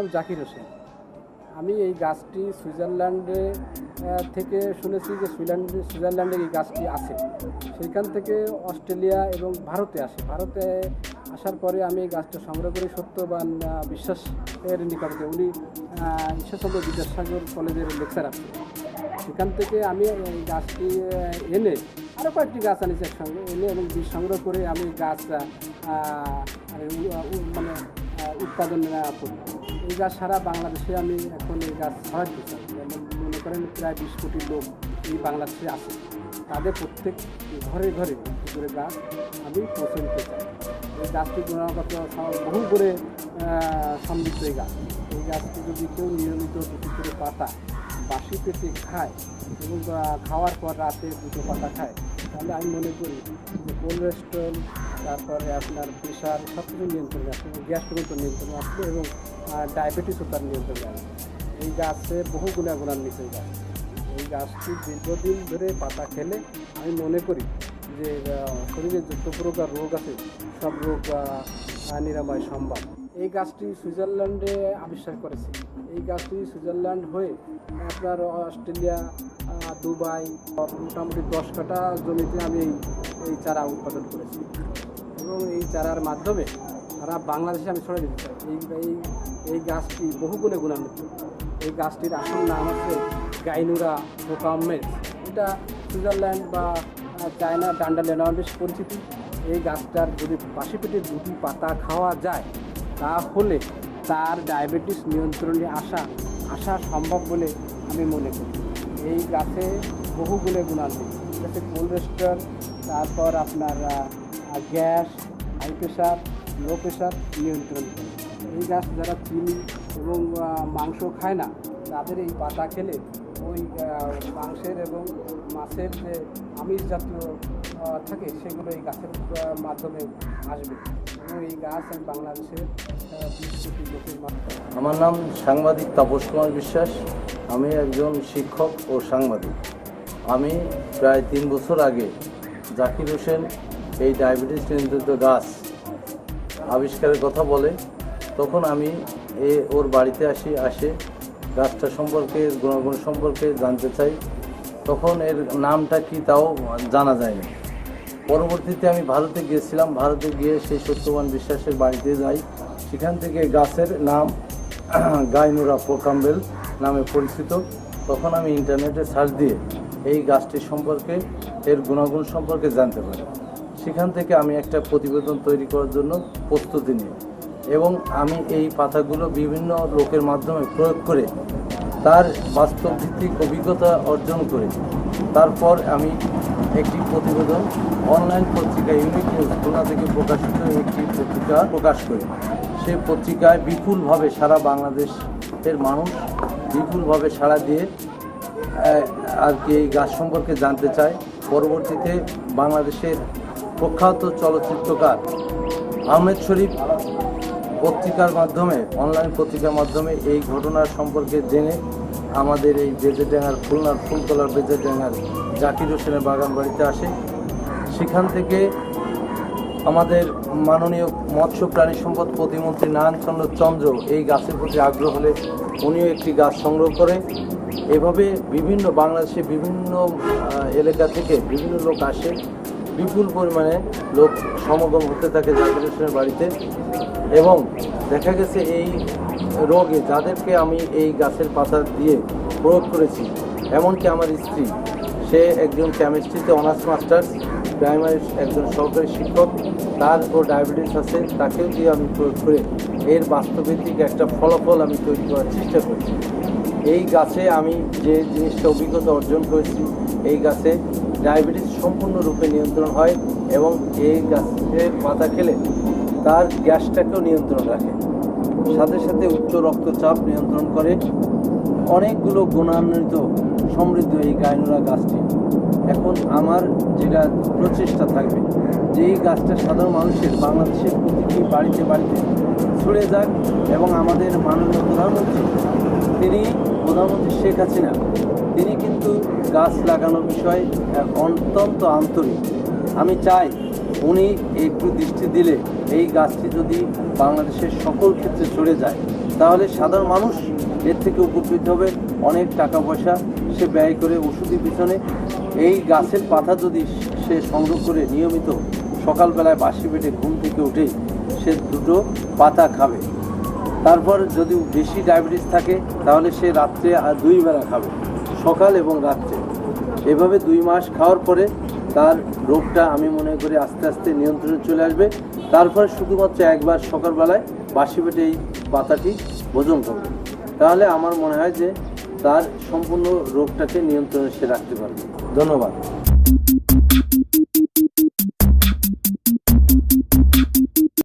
নাম জাকির হোসেন। আমি এই গাছটি সুইজারল্যান্ডে থেকে শুনেছি যে সুইল্যান্ডে সুইজারল্যান্ডে এই গাছটি আছে। সেইখান থেকে অস্ট্রেলিয়া এবং ভারতে আসে। ভারতে আসার পরে আমি এই গাছটা সংগ্রহ করি সত্যবান বিশ্বাসের নিকটে। উনি ঈশ্বরচন্দ্র বিদ্যাসাগর কলেজের লেকচারার। সেখান থেকে আমি এই গাছটি এনে আরও কয়েকটি গাছ আনিছি একসঙ্গে। এনে এবং বীজ সংগ্রহ করে আমি গাছ মানে উৎপাদন করি। এই গাছ সারা বাংলাদেশে আমি এখন এই গাছ ছড়াচ্ছি চাই। যেমন মনে করেন প্রায় বিশ কোটি লোক এই বাংলাদেশে আছে। তাদের প্রত্যেক ঘরে ঘরে করে গাছ আমি পৌঁছে দিতে চাই। এই গাছটি গুণগত বহু করে সমৃদ্ধ এই গাছ। এই গাছটি যদি কেউ নিয়মিত দুটি করে পাতা বাসি পেটে খায় এবং খাওয়ার পর রাতে দুটো পাতা খায়, তাহলে আমি মনে করি যে কোলেস্ট্রল তারপরে আপনার প্রেশার সব কিছু নিয়ন্ত্রণে এবং গ্যাস পর্যন্ত নিয়ন্ত্রণে আসবে এবং ডায়াবেটিসও তার নিয়ন্ত্রণে আসবে এই গাছে বহু গুণাগুণান্বিত গাছ। এই গাছটি দীর্ঘদিন ধরে পাতা খেলে আমি মনে করি যে শরীরে যত প্রকার রোগ আছে, সব রোগ নিরাময় সম্ভব। এই গাছটি সুইজারল্যান্ডে আবিষ্কার করেছে। এই গাছটি সুইজারল্যান্ড হয়ে আপনার অস্ট্রেলিয়া দুবাই, মোটামুটি দশ কাটা জমিতে আমি এই চারা উৎপাদন করেছি। এবং এই চারার মাধ্যমে সারা বাংলাদেশে আমি ছড়িয়ে দিতে চাই। এই এই এই গাছটি বহু গুণে গুণান্বিত। এই গাছটির আসল নাম হচ্ছে গাইনুরা মোকাম্মেদ এটা সুইজারল্যান্ড বা চায়না ডান্ডালে নামে বেশ পরিচিতি। এই গাছটার যদি বাসি পেটে দুটি পাতা খাওয়া যায়, তাহলে তার ডায়াবেটিস নিয়ন্ত্রণে আসা আসা সম্ভব বলে আমি মনে করি। এই গাছে বহু গুণে গুণান্বিত। যাতে কোলেস্ট্রল তারপর আপনার gas high pressure low pressure নিয়ন্ত্রণ করে। এই গাছ যারা চিনি এবং মাংস খায় না, তাদের এই পাতা খেলে ওই মাংসের এবং মাছের যে আমিষ জাতীয় থাকে, সেগুলো এই গাছের মাধ্যমে আসবে। আমার নাম সাংবাদিক তাপস কুমার বিশ্বাস। আমি একজন শিক্ষক ও সাংবাদিক। আমি প্রায় তিন বছর আগে জাকির হোসেন এই ডায়াবেটিস নিয়ন্ত্রিত গাছ আবিষ্কারের কথা বলে, তখন আমি এ ওর বাড়িতে আসি, আসে গাছটা সম্পর্কে, গুণাগুণ সম্পর্কে জানতে চাই। তখন এর নামটা কি তাও জানা যায়নি। পরবর্তীতে আমি ভারতে গিয়েছিলাম। ভারতে গিয়ে সেই সত্যবান বিশ্বাসের বাড়িতে যাই। সেখান থেকে গাছের নাম গাইনুরা পোকাম্বেল নামে পরিচিত। তখন আমি ইন্টারনেটে সার্চ দিয়ে এই গাছটি সম্পর্কে, এর গুণাগুণ সম্পর্কে জানতে পারি। সেখান থেকে আমি একটা প্রতিবেদন তৈরি করার জন্য প্রস্তুতি নিই এবং আমি এই পাতাগুলো বিভিন্ন লোকের মাধ্যমে প্রয়োগ করে তার বাস্তব ভিত্তিক অভিজ্ঞতা অর্জন করে। তারপর আমি একটি প্রতিবেদন, অনলাইন পত্রিকা ইউনিট নিউজ খুলনা থেকে প্রকাশিত একটি পত্রিকা প্রকাশ করে। সেই পত্রিকায় বিপুলভাবে সারা বাংলাদেশের মানুষ বিপুলভাবে সাড়া দিয়ে আর কি এই গাছ সম্পর্কে জানতে চায়। পরবর্তীতে বাংলাদেশের প্রখ্যাত চলচ্চিত্রকার আহমেদ শরীফ পত্রিকার মাধ্যমে, অনলাইন পত্রিকার মাধ্যমে এই ঘটনার সম্পর্কে জেনে আমাদের এই বেজেডাঙ্গার খুলনার ফুলতলার বেজেডাঙ্গার জাকির হোসেনের বাগান বাড়িতে আসে। সেখান থেকে আমাদের মাননীয় মৎস্য প্রাণী সম্পদ প্রতিমন্ত্রী নারায়ণচন্দ্র চন্দ্র এই গাছের প্রতি আগ্রহ হলে উনিও একটি গাছ সংগ্রহ করে। এভাবে বিভিন্ন বাংলাদেশে বিভিন্ন এলাকা থেকে বিভিন্ন লোক আসে। বিপুল পরিমাণে লোক সমাগম হতে থাকে জাকির হোসেনের বাড়িতে। এবং দেখা গেছে এই রোগে যাদেরকে আমি এই গাছের পাতা দিয়ে প্রয়োগ করেছি, এমনকি আমার স্ত্রী, সে একজন কেমিস্ট্রিতে অনার্স মাস্টার্স প্রাইমারি একজন সরকারি শিক্ষক, তার ও ডায়াবেটিস আছে, তাকেও দিয়ে আমি প্রয়োগ করে এর বাস্তবভিত্তিক একটা ফলাফল আমি তৈরি করার চেষ্টা করছি। এই গাছে আমি যে জিনিসটা অভিজ্ঞতা অর্জন করেছি, এই গাছে ডায়াবেটিস সম্পূর্ণরূপে নিয়ন্ত্রণ হয় এবং এই গাছের পাতা খেলে তার গ্যাসটাকেও নিয়ন্ত্রণ রাখে। সাথে সাথে উচ্চ রক্তচাপ নিয়ন্ত্রণ করে অনেকগুলো গুণান্বিত সমৃদ্ধ এই গায়নুরা গাছটি। এখন আমার যেটা প্রচেষ্টা থাকবে, যে এই গাছটা সাধারণ মানুষের বাংলাদেশের প্রতিটি বাড়িতে বাড়িতে ছড়িয়ে যাক এবং আমাদের মাননীয় প্রধানমন্ত্রী, তিনি প্রধানমন্ত্রী শেখ হাসিনা, তিনি কিন্তু গাছ লাগানোর বিষয়ে অত্যন্ত আন্তরিক। আমি চাই উনি একটু দৃষ্টি দিলে এই গাছটি যদি বাংলাদেশের সকল ক্ষেত্রে চলে যায়, তাহলে সাধারণ মানুষ এর থেকে উপকৃত হবে। অনেক টাকা পয়সা সে ব্যয় করে ওষুধের পিছনে। এই গাছের পাতা যদি সে সংগ্রহ করে নিয়মিত সকালবেলায় বাসি পেটে ঘুম থেকে উঠে সে দুটো পাতা খাবে। তারপর যদি বেশি ডায়াবেটিস থাকে, তাহলে সে রাত্রে আর দুই বেলা খাবে, সকাল এবং রাত্রে। এভাবে দুই মাস খাওয়ার পরে তার রোগটা আমি মনে করি আস্তে আস্তে নিয়ন্ত্রণে চলে আসবে। তারপরে শুধুমাত্র একবার সকালবেলায় বাসি পেটে এই পাতাটি ভোজন করবে তাহলে আমার মনে হয় যে তার সম্পূর্ণ রোগটাকে নিয়ন্ত্রণে সে রাখতে পারবে। ধন্যবাদ।